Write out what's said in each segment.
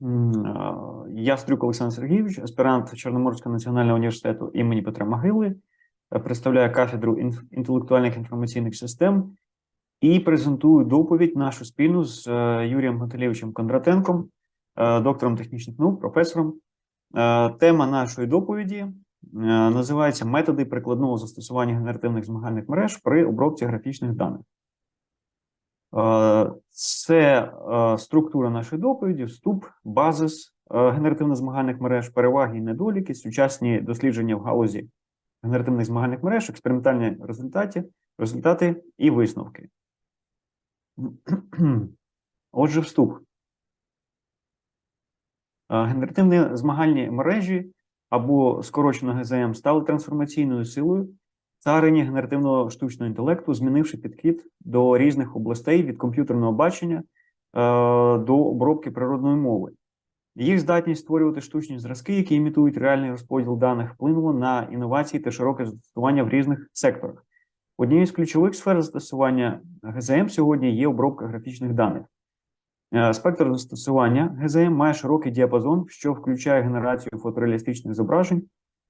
Я Стрюк Олександр Сергійович, аспірант Чорноморського національного університету імені Петра Могили, е, представляю кафедру інтелектуальних інформаційних систем і презентую доповідь нашу спільну з е, Юрієм Готелєвичем Кондратенком, е, доктором технічних наук, професором. Тема нашої доповіді називається Методи прикладного застосування генеративних змагальних мереж при обробці графічних даних. Е, Це е, структура нашої доповіді, вступ, базис е, генеративно-змагальних мереж, переваги і недоліки, сучасні дослідження в галузі генеративних змагальних мереж, експериментальні результати, результати і висновки. Отже, вступ. Генеративні змагальні мережі або скорочено ГЗМ стали трансформаційною силою царині генеративного штучного інтелекту, змінивши підхід до різних областей від комп'ютерного бачення е, до обробки природної мови. Їх здатність створювати штучні зразки, які імітують реальний розподіл даних, вплинуло на інновації та широке застосування в різних секторах. Однією з ключових сфер застосування ГЗМ сьогодні є обробка графічних даних. Е, Спектр застосування ГЗМ має широкий діапазон, що включає генерацію фотореалістичних зображень,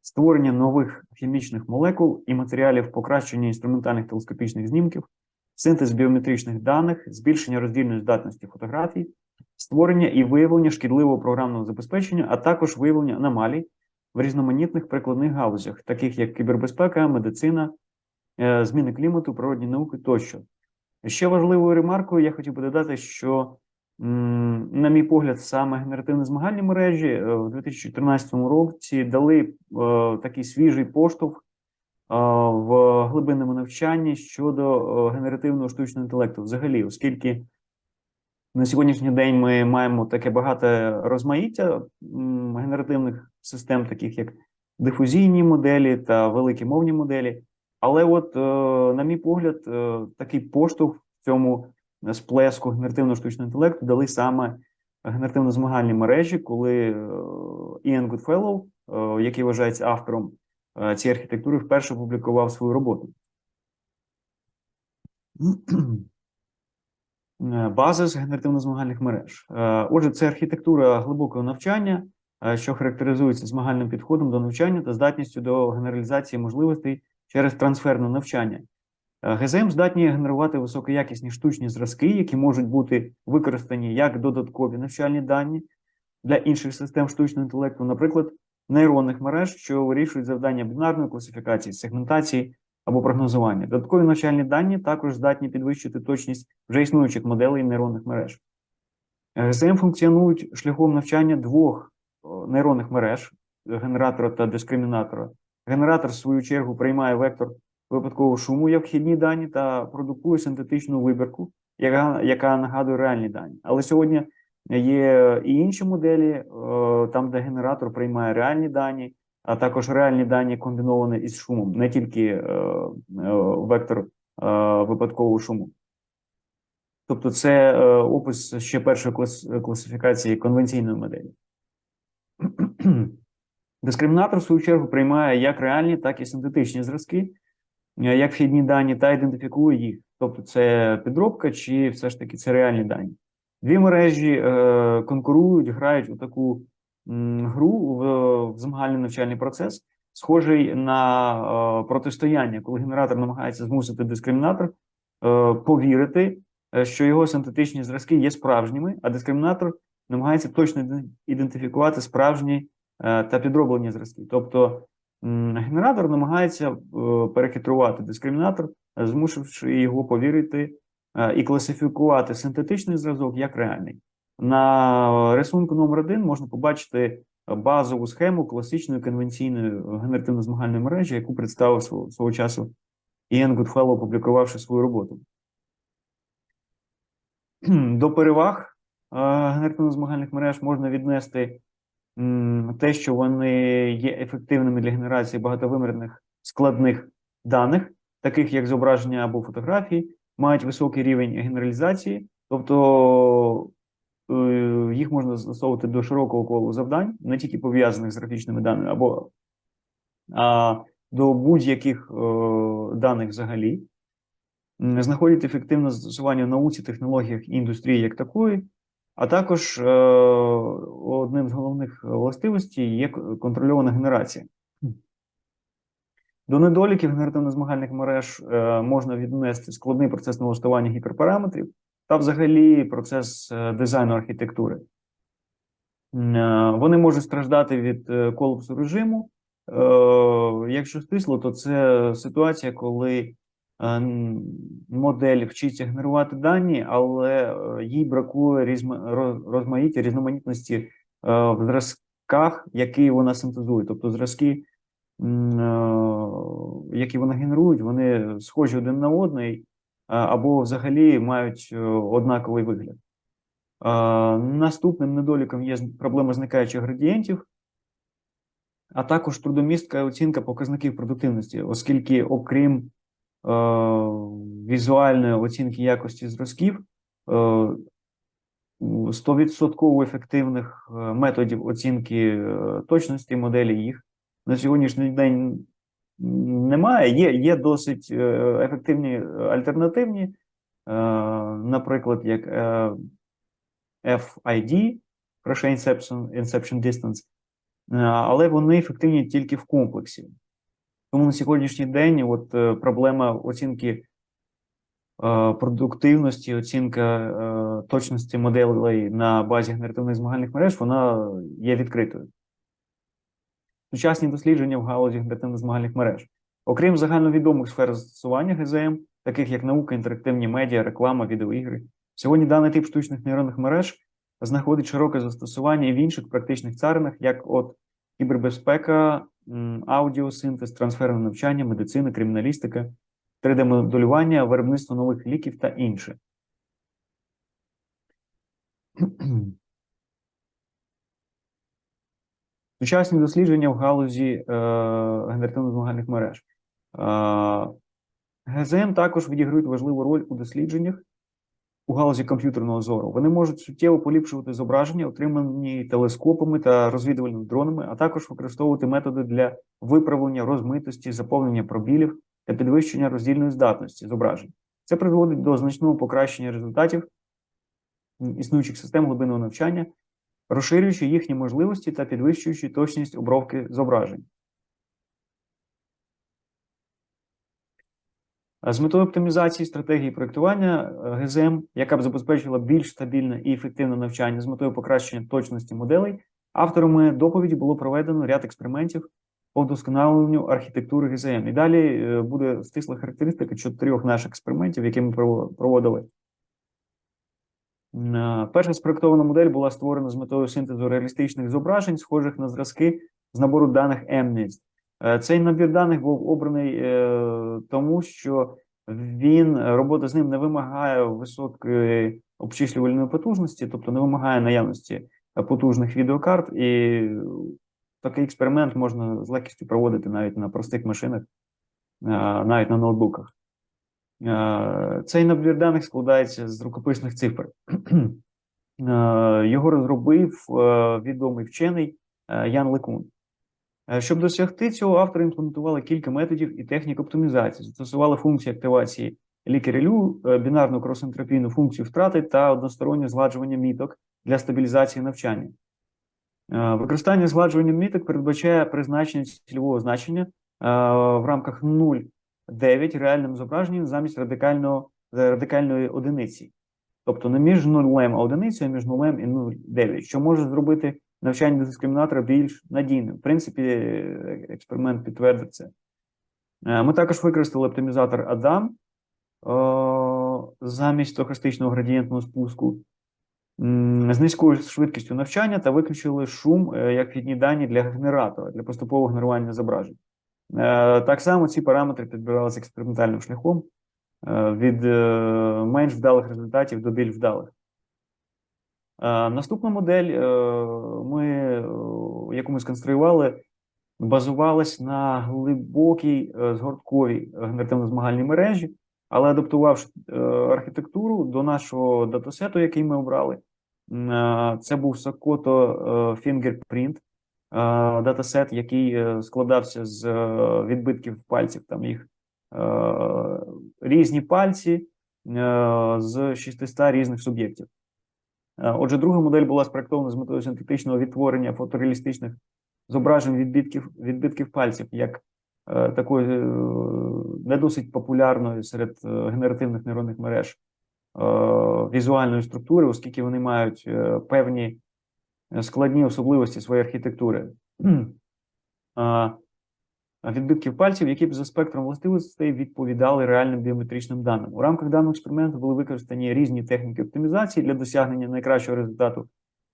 створення нових хімічних молекул і матеріалів, покращення інструментальних телескопічних знімків, синтез біометричних даних, збільшення роздільної здатності фотографій, створення і виявлення шкідливого програмного забезпечення, а також виявлення аномалій в різноманітних прикладних галузях, таких як кібербезпека, медицина, е, зміни клімату, природні науки тощо. Ще важливою ремаркою я хотів би додати, що, на мій погляд, саме генеративні змагальні мережі е, в 2014 році дали е, такий свіжий поштовх е, в глибинному навчанні щодо генеративного штучного інтелекту взагалі, оскільки на сьогоднішній день ми маємо таке багате розмаїття генеративних систем, таких як дифузійні моделі та великі мовні моделі. Але, от, на мій погляд, такий поштовх в цьому сплеску генеративного штучного інтелекту дали саме генеративно-змагальні мережі, коли е, Іан Гудфеллоу, е, який вважається автором е, цієї архітектури, вперше опублікував свою роботу. Е, Базис генеративно-змагальних мереж. Е, Отже, це архітектура глибокого навчання, е, що характеризується змагальним підходом до навчання та здатністю до генералізації можливостей через трансферне навчання. Е, ГЗМ здатні генерувати високоякісні штучні зразки, які можуть бути використані як додаткові навчальні дані для інших систем штучного інтелекту, наприклад, нейронних мереж, що вирішують завдання бінарної класифікації, сегментації або прогнозування. Додаткові навчальні дані також здатні підвищити точність вже існуючих моделей нейронних мереж. Е, ГЗМ функціонують шляхом навчання двох нейронних мереж генератора та дискримінатора. Генератор, в свою чергу, приймає вектор випадкового шуму як вхідні дані та продукує синтетичну вибірку, яка, яка нагадує реальні дані. Але сьогодні є і інші моделі, е, там, де генератор приймає реальні дані, а також реальні дані комбіновані із шумом, не тільки е, е, вектор випадкового шуму. Тобто, це опис ще першої клас, класифікації конвенційної моделі. Дискримінатор, в свою чергу, приймає як реальні, так і синтетичні зразки, як вхідні дані, та ідентифікує їх. Тобто, це підробка, чи все ж таки це реальні дані. Дві мережі е, конкурують, грають у таку м, гру в, в змагальний навчальний процес, схожий на е, протистояння, коли генератор намагається змусити дискримінатор е, повірити, е, що його синтетичні зразки є справжніми, а дискримінатор намагається точно ідентифікувати справжні е, та підроблені зразки. Тобто генератор намагається е, перехитрувати дискримінатор, е, змусивши його повірити е, і класифікувати синтетичний зразок як реальний. На рисунку номер 1 можна побачити базову схему класичної конвенційної генеративно-змагальної мережі, яку представив свого, свого часу Іен Гудфелло, опублікувавши свою роботу. До переваг генеративно-змагальних мереж можна віднести те, що вони є ефективними для генерації багатовимірних складних даних, таких як зображення або фотографії, мають високий рівень генералізації, тобто е, їх можна застосовувати до широкого колу завдань, не тільки пов'язаних з графічними даними, або а, до будь-яких е, даних взагалі. Знаходять ефективне застосування в науці, технологіях і індустрії як такої, А також е, одним з головних властивостей є контрольована генерація. До недоліків генеративно-змагальних мереж е, можна віднести складний процес налаштування гіперпараметрів та взагалі процес е, дизайну архітектури. Вони можуть страждати від колапсу режиму. Якщо стисло, то це ситуація, коли модель вчиться генерувати дані, але е, їй бракує різма- розмаїття різноманітності е, в зразках, які вона синтезує. Тобто зразки, е, які вона генерують, вони схожі один на одний, або взагалі мають е, однаковий вигляд. Наступним недоліком є проблема зникаючих градієнтів, а також трудомістка оцінка показників продуктивності, оскільки, окрім е, візуальної оцінки якості зразків, е, 100% ефективних е, методів оцінки е, точності моделі їх на сьогоднішній день немає. Є, є досить е, ефективні е, альтернативні, е, наприклад, як е, FID, Fresh Inception, Inception Distance, е, але вони ефективні тільки в комплексі. Тому на сьогоднішній день от, е, проблема оцінки е, продуктивності, оцінка е, точності моделей на базі генеративних змагальних мереж, вона є відкритою. Сучасні дослідження в галузі генеративних змагальних мереж. Окрім загальновідомих сфер застосування ГЗМ, таких як наука, інтерактивні медіа, реклама, відеоігри, сьогодні даний тип штучних нейронних мереж знаходить широке застосування і в інших практичних царинах, як от кібербезпека, аудіосинтез, трансферне навчання, медицина, криміналістика, 3D-моделювання, виробництво нових ліків та інше. Сучасні дослідження в галузі е, генеративно-змагальних мереж. Е, ГЗМ також відіграють важливу роль у дослідженнях у галузі комп'ютерного зору. Вони можуть суттєво поліпшувати зображення, отримані телескопами та розвідувальними дронами, а також використовувати методи для виправлення розмитості, заповнення пробілів та підвищення роздільної здатності зображень. Це призводить до значного покращення результатів існуючих систем глибинного навчання, розширюючи їхні можливості та підвищуючи точність обробки зображень. З метою оптимізації стратегії проєктування е, ГЗМ, яка б забезпечила більш стабільне і ефективне навчання з метою покращення точності моделей, авторами доповіді було проведено ряд експериментів по вдосконаленню архітектури ГЗМ. І далі е, буде стисла характеристика чотирьох наших експериментів, які ми проводили. Е, Перша спроектована модель була створена з метою синтезу реалістичних зображень, схожих на зразки з набору даних MNIST. Е, Цей набір даних був обраний е, тому, що він робота з ним не вимагає високої обчислювальної потужності, тобто не вимагає наявності е, потужних відеокарт, і такий експеримент можна з легкістю проводити навіть на простих машинах, навіть на ноутбуках. Цей набір даних складається з рукописних цифр. Його розробив відомий вчений Ян Лекун. Е, Щоб досягти цього, автори імплементували кілька методів і технік оптимізації. Застосували функції активації лікерелю, е, бінарну кросентропійну функцію втрати та одностороннє згладжування міток для стабілізації навчання. Е, Використання згладжування міток передбачає призначення цільового значення в рамках 0,9 реальним зображенням замість радикального, радикальної одиниці. Тобто не між нулем а одиницею, а між нулем і 0,9, що може зробити навчання дискримінатора більш надійним. В принципі, е, експеримент підтвердив це. Е, Ми також використали оптимізатор Адам е, замість стохастичного градієнтного спуску з низькою швидкістю навчання та виключили шум як вхідні дані для генератора для поступового генерування зображень. Так само ці параметри підбиралися експериментальним шляхом від менш вдалих результатів до більш вдалих. Е, Наступна модель, е, ми, е, яку ми сконструювали, базувалась на глибокій згортковій генеративно-змагальній мережі, але адаптувавши архітектуру до нашого датасету, який ми обрали, це був Sokoto Fingerprint датасет, який складався з відбитків пальців. Там їх різні пальці з 600 різних суб'єктів. Е, Отже, друга модель була спроектована з метою синтетичного відтворення фотореалістичних зображень відбитків, відбитків пальців, як е, такої е, не досить популярної серед е, генеративних нейронних мереж е, візуальної структури, оскільки вони мають е, певні е, складні особливості своєї архітектури. Відбитків пальців, які б за спектром властивостей відповідали реальним біометричним даним. У рамках даного експерименту були використані різні техніки оптимізації для досягнення найкращого результату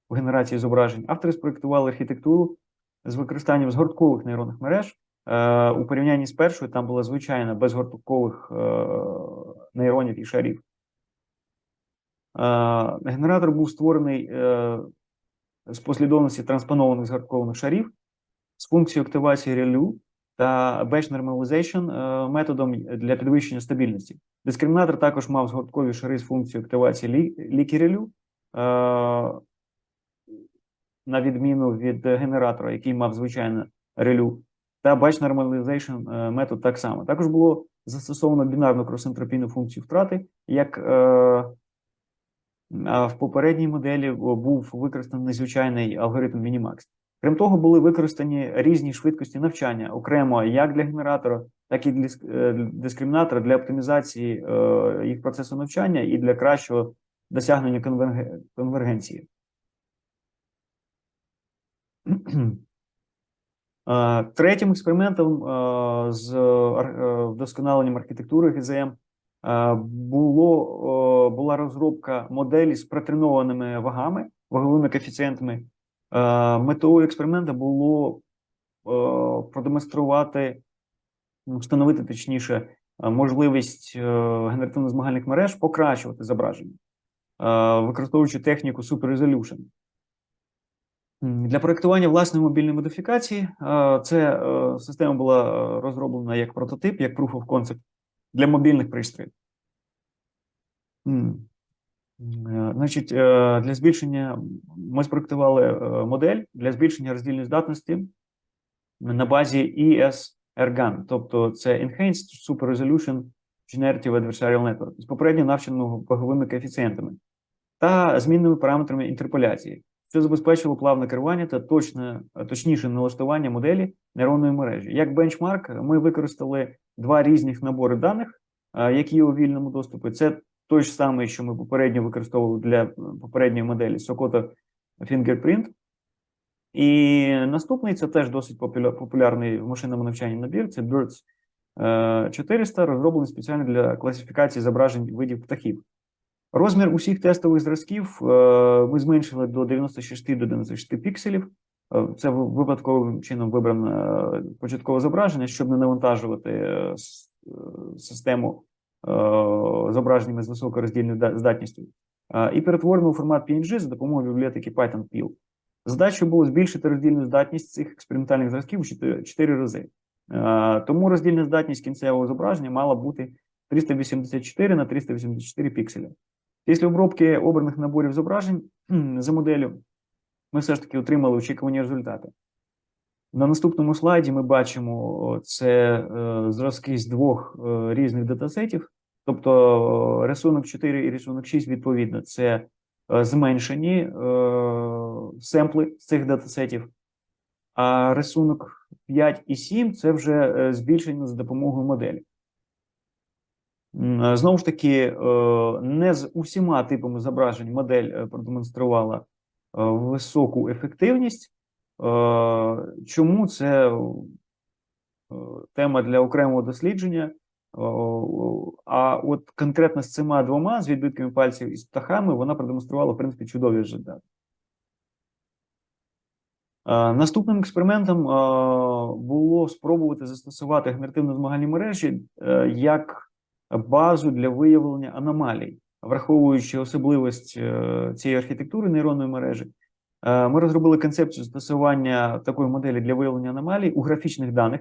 в генерації зображень. Автори спроектували архітектуру з використанням згорткових нейронних мереж. Е, у порівнянні з першою там була звичайна без горткових е, нейронів і шарів. Е, генератор був створений е, з послідовності транспонованих згорткованих шарів з функцією активації релю та batch normalization е, методом для підвищення стабільності. Дискримінатор також мав згорткові шари з функцією активації лі- лікерелю, е, на відміну від генератора, який мав звичайне релю, та batch normalization е, метод так само. Також було застосовано бінарну кросентропійну функцію втрати, як в попередній моделі був використаний незвичайний алгоритм Minimax. Крім того, були використані різні швидкості навчання окремо як для генератора, так і для е, дискримінатора для оптимізації е, їх процесу навчання і для кращого досягнення конверге- конвергенції. Е, Третім експериментом з вдосконаленням архітектури ГЗМ було, була розробка моделі з протренованими вагами, ваговими коефіцієнтами. Е, Метою експерименту було е, продемонструвати, ну, встановити точніше, е, можливість генеративно-змагальних мереж покращувати зображення, використовуючи техніку Super. Для проектування власної мобільної модифікації е, система була розроблена як прототип, як proof of concept для мобільних пристроїв. Е, Значить, е, для збільшення ми спроектували е, модель для збільшення роздільної здатності на базі ES-RGAN, тобто це Enhanced Super Resolution Generative Adversarial Network з попередньо навченого ваговими коефіцієнтами та змінними параметрами інтерполяції, що забезпечило плавне керування та точне, точніше налаштування моделі нейронної мережі. Як бенчмарк, ми використали два різних набори даних, які є у вільному доступі. Це той ж самий, що ми попередньо використовували для е, попередньої моделі Sokoto Fingerprint. І наступний це теж досить популярний в машинному навчанні набір. Це BIRDS е, 400, розроблений спеціально для класифікації зображень видів птахів. Розмір усіх тестових зразків е, ми зменшили до 96 до 96 пікселів. Е, Це випадковим чином вибране е, початкове зображення, щоб не навантажувати е, е, систему е, зображеннями з високою роздільною здатністю. Е, І перетворено у формат PNG за допомогою бібліотеки Python-Pil. Задачою було збільшити роздільну здатність цих експериментальних зразків у 4 рази. Е, Тому роздільна здатність кінцевого зображення мала бути 384 на 384 пікселя. Після обробки обраних наборів зображень за моделлю ми все ж таки отримали очікувані результати. На наступному слайді ми бачимо це е, зразки з двох е, різних датасетів, тобто е, рисунок 4 і рисунок 6, відповідно, це е, зменшені е, семпли з цих датасетів, а рисунок 5 і 7 це вже е, збільшення за допомогою моделі. Знову ж таки, не з усіма типами зображень модель продемонструвала високу ефективність. Чому це тема для окремого дослідження? А от конкретно з цими двома, з відбитками пальців і з птахами, вона продемонструвала, в принципі, чудові результати. Е, Наступним експериментом е, було спробувати застосувати генеративно-змагальні мережі е, як базу для виявлення аномалій, враховуючи особливість цієї архітектури нейронної мережі. Ми розробили концепцію застосування такої моделі для виявлення аномалій у графічних даних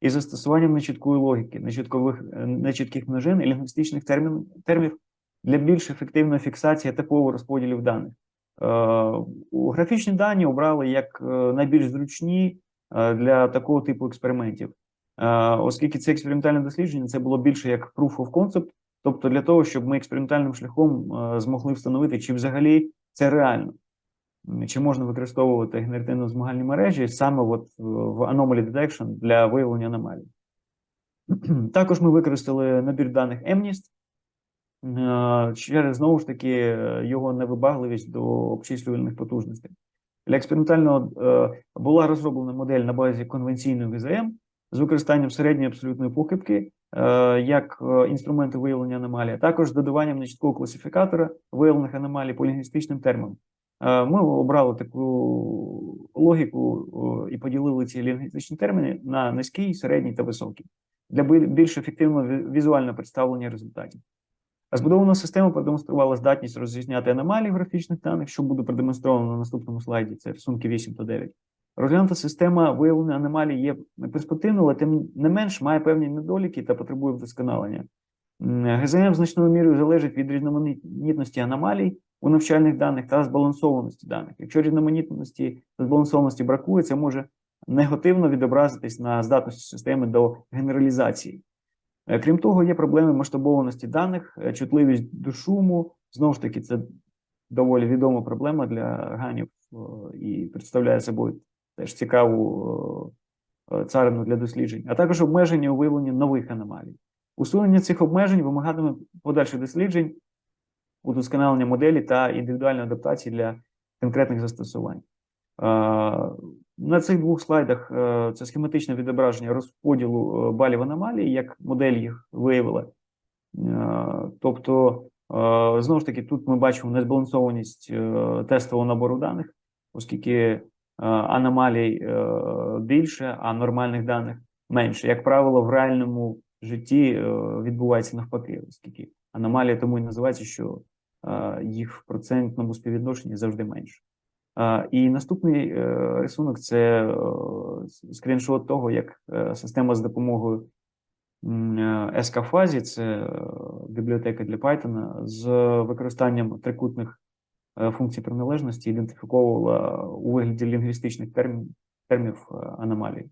із застосуванням нечіткої логіки, нечіткових е, нечітких множин і лінгвістичних термін, термів для більш ефективної фіксації етапового розподілів даних. Е, графічні дані обрали як е, найбільш зручні для такого типу експериментів. Оскільки це експериментальне дослідження, це було більше як proof of concept, тобто для того, щоб ми експериментальним шляхом змогли встановити, чи взагалі це реально. Чи можна використовувати генеративно-змагальні мережі саме от в- Anomaly Detection для виявлення аномалій? Також ми використали набір даних MNIST е, через знову ж таки е, його невибагливість до обчислювальних потужностей. Для експериментального е, була розроблена модель на базі конвенційної ГЗМ з використанням середньої абсолютної похибки як інструменту виявлення аномалій, а також з додаванням нечіткого класифікатора виявлених аномалій по лінгвістичним термінам. Е, Ми обрали таку логіку і поділили ці лінгвістичні терміни на низький, середній та високий для більш ефективного візуального представлення результатів. Збудована система продемонструвала здатність розрізняти аномалії в графічних даних, що буде продемонстровано на наступному слайді. Це рисунки 8 та 9. Розглянута система виявлення аномалій є перспективною, але тим не менш має певні недоліки та потребує вдосконалення. ГЗМ значною мірою залежить від різноманітності аномалій у навчальних даних та збалансованості даних. Якщо різноманітності та збалансованості бракує, це може негативно відобразитись на здатності системи до генералізації. Е, Крім того, є проблеми масштабованості даних, е, чутливість до шуму. Знову ж таки, це доволі відома проблема для ганів і представляє собою теж цікаву е, е, царину для досліджень, а також обмеження у виявленні нових аномалій. Усунення цих обмежень вимагатиме подальших досліджень, удосконалення моделі та індивідуальної адаптації для конкретних застосувань. Е, На цих двох слайдах е, це схематичне відображення розподілу е, балів аномалій, як модель їх виявила. Тобто, знову ж таки, тут ми бачимо незбалансованість тестового набору даних, оскільки аномалій більше, а нормальних даних менше. Як правило, в реальному житті відбувається навпаки, оскільки аномалія тому і називається, що їх в процентному співвідношенні завжди менше. І наступний е, рисунок це е, скріншот того, як е, система з допомогою SK-фазі, це бібліотека для Python, з використанням трикутних функцій приналежності ідентифіковувала у вигляді лінгвістичних термін, термінів аномалій.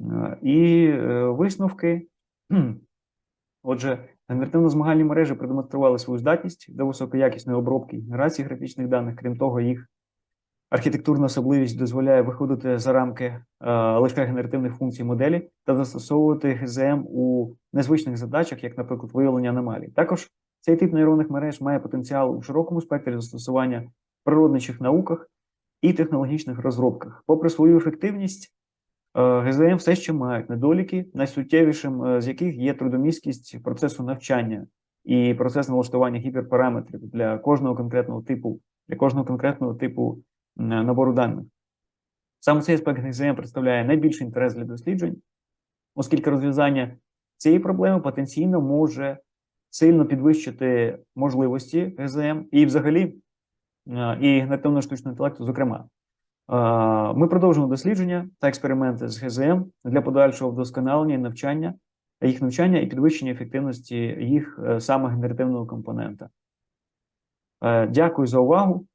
Е, І висновки. Отже, генеративно-змагальні мережі продемонстрували свою здатність до високоякісної обробки генерації графічних даних. Крім того, їх архітектурна особливість дозволяє виходити за рамки е, лише генеративних функцій моделі та застосовувати ГЗМ у незвичних задачах, як, наприклад, виявлення аномалій. Також цей тип нейронних мереж має потенціал у широкому спектрі застосування в природничих науках і технологічних розробках. Попри свою ефективність, ГЗМ все ще мають недоліки, найсуттєвішим е, з яких є трудомісткість процесу навчання і процес налаштування гіперпараметрів для кожного конкретного типу, для кожного конкретного типу набору даних. Саме цей аспект ГЗМ представляє найбільший інтерес для досліджень, оскільки розв'язання цієї проблеми потенційно може сильно підвищити можливості ГЗМ і взагалі е, і генеративного штучного інтелекту, зокрема. Ми продовжуємо дослідження та експерименти з ГЗМ для подальшого вдосконалення і навчання, їх навчання і підвищення ефективності їх е, саме генеративного компонента. Е, Дякую за увагу.